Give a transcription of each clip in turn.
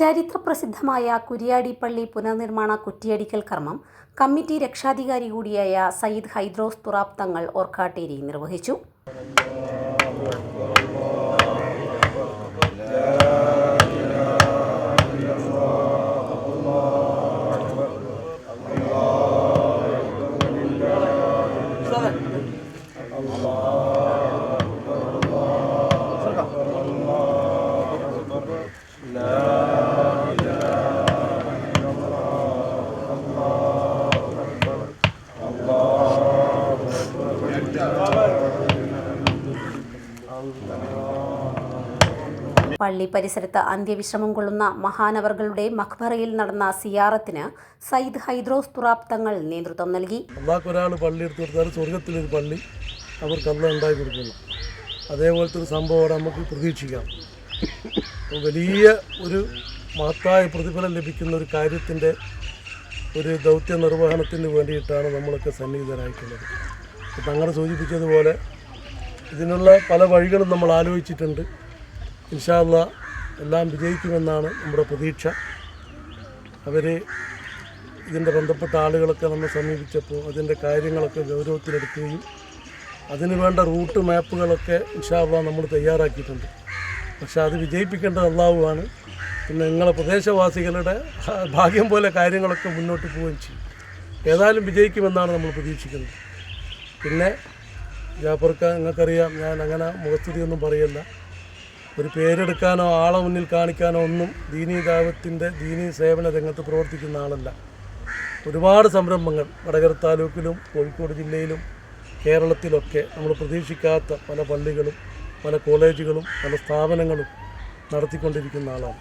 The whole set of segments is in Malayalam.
ചരിത്രപ്രസിദ്ധമായ കുരിയാടിപ്പള്ളി പുനർനിർമ്മാണ കുറ്റിയടിക്കൽ കർമ്മം കമ്മിറ്റി രക്ഷാധികാരി കൂടിയായ സയ്യിദ് ഹൈദ്രോസ് തുറാബ് തങ്ങൾ ഓർക്കാട്ടേരി നിർവഹിച്ചു. പള്ളി പരിസരത്ത് അന്ത്യവിശ്രമം കൊള്ളുന്ന മഹാനവറുകളുടെ മഖ്ബറയിൽ നടന്ന സിയാറത്തിന് സയ്യിദ് ഹൈദ്രോസ് തുറാബ് നേതൃത്വം നൽകി. അള്ളാഹ് ഒരാൾ പള്ളി എടുത്തു കൊടുത്താൽ സ്വർഗത്തിലൊരു പള്ളി അവർക്ക് അല്ല ഉണ്ടാക്കി കൊടുക്കുന്നു. അതേപോലത്തെ ഒരു സംഭവം നമുക്ക് പ്രതീക്ഷിക്കാം. വലിയ ഒരു മഹത്തായ പ്രതിഫലം ലഭിക്കുന്ന ഒരു കാര്യത്തിന്റെ ഒരു ദൗത്യ നിർവഹണത്തിന് വേണ്ടിയിട്ടാണ് നമ്മളൊക്കെ സന്നിഹിതരായിട്ടുള്ളത് തങ്ങൾ സൂചിപ്പിച്ചതുപോലെ ഇതിനുള്ള പല വഴികളും നമ്മൾ ആലോചിച്ചിട്ടുണ്ട്. ഇൻഷാല്ല എല്ലാം വിജയിക്കുമെന്നാണ് നമ്മുടെ പ്രതീക്ഷ. അവർ ഇതിന്റെ ബന്ധപ്പെട്ട ആളുകളൊക്കെ നമ്മെ സമീപിച്ചപ്പോൾ അതിന്റെ കാര്യങ്ങളൊക്കെ ഗൗരവത്തിലെടുക്കുകയും അതിന് വേണ്ട റൂട്ട് മാപ്പുകളൊക്കെ ഇൻഷാല്ല നമ്മൾ തയ്യാറാക്കിയിട്ടുണ്ട്. പക്ഷേ അത് വിജയിപ്പിക്കേണ്ടത് അള്ളാഹുവാണ് പിന്നെ നിങ്ങളെ പ്രദേശവാസികളുടെ ഭാഗ്യം പോലെ കാര്യങ്ങളൊക്കെ മുന്നോട്ട് പോവുകയും ചെയ്യും. ഏതായാലും വിജയിക്കുമെന്നാണ് നമ്മൾ പ്രതീക്ഷിക്കുന്നത്. പിന്നെ ജാഫർക്ക നിങ്ങൾക്കറിയാം ഞാൻ അങ്ങനെ മുഖസ്തുതിയൊന്നും പറയല്ല. ഒരു പേരെടുക്കാനോ ആളെ മുന്നിൽ കാണിക്കാനോ ഒന്നും ദീനീ ദാവത്തിന്റെ ദീനീ സേവന രംഗത്ത് പ്രവർത്തിക്കുന്ന ആളല്ല. ഒരുപാട് സംരംഭങ്ങൾ വടകര താലൂക്കിലും കോഴിക്കോട് ജില്ലയിലും കേരളത്തിലൊക്കെ നമ്മൾ പ്രതീക്ഷിക്കാത്ത പല പള്ളികളും പല കോളേജുകളും പല സ്ഥാപനങ്ങളും നടത്തിക്കൊണ്ടിരിക്കുന്ന ആളാണ്.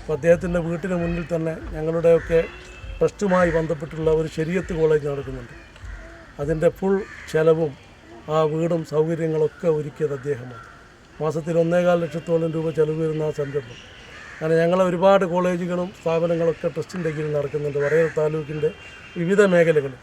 അപ്പോൾ അദ്ദേഹത്തിന്റെ വീട്ടിന് മുന്നിൽ തന്നെ ഞങ്ങളുടെയൊക്കെ ട്രസ്റ്റുമായി ബന്ധപ്പെട്ടുള്ള ഒരു ശരിയത്ത് കോളേജ് നടക്കുന്നുണ്ട്. അതിന്റെ ഫുൾ ചെലവും ആ വീടും സൗകര്യങ്ങളൊക്കെ ഒരുക്കിയത് അദ്ദേഹമാണ്. മാസത്തിൽ ഒന്നേകാൽ ലക്ഷത്തോളം രൂപ ചെലവ് വരുന്ന ആ സംരംഭം. അങ്ങനെ ഞങ്ങൾ ഒരുപാട് കോളേജുകളും സ്ഥാപനങ്ങളൊക്കെ ട്രസ്റ്റിന്റെ കീഴിൽ നടക്കുന്നുണ്ട്. വടകര താലൂക്കിന്റെ വിവിധ മേഖലകളിൽ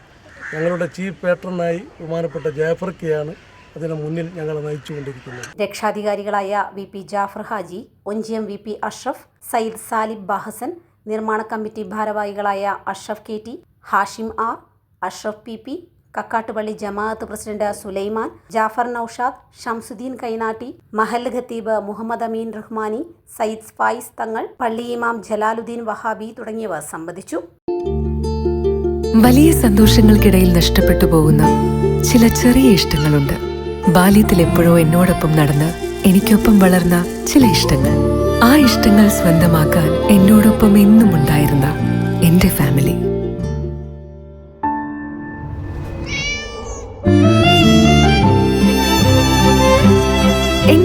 ഞങ്ങളുടെ ചീഫ് പേട്രനായി ബഹുമാനപ്പെട്ട ജാഫർക്കയാണ് അതിനു മുന്നിൽ ഞങ്ങളെ നയിച്ചുകൊണ്ടിരിക്കുന്നത്. രക്ഷാധികാരികളായ V P Jafar Haji Onchiyam V P Ashraf Sayyid Salib Bahasan നിർമ്മാണ കമ്മിറ്റി ഭാരവാഹികളായ Ashraf K T Hashim R Ashraf P P Kakkattupalli Jamaat president Sulaiman Jafar Naushad Shamsuddin Kainatti Mahal ഖത്തീബ് മുഹമ്മദ് അമീൻ റഹ്മാനി സയ്യിദ് ഫായിസ് തങ്ങൾ പള്ളി ഇമാം ജലാലുദ്ദീൻ വഹാബി തുടങ്ങിയവർ സംബന്ധിച്ചു. വലിയ സന്തോഷങ്ങൾക്കിടയിൽ നഷ്ടപ്പെട്ടു പോകുന്ന ചില ചെറിയ ഇഷ്ടങ്ങളുണ്ട്. ബാല്യത്തിൽ എപ്പോഴോ എന്നോടൊപ്പം നടന്ന് എനിക്കൊപ്പം വളർന്ന ചില ഇഷ്ടങ്ങൾ. ആ ഇഷ്ടങ്ങൾ സ്വന്തമാക്കാൻ എന്നോടൊപ്പം എന്നും ഉണ്ടായിരുന്ന എന്റെ ഫാമിലി.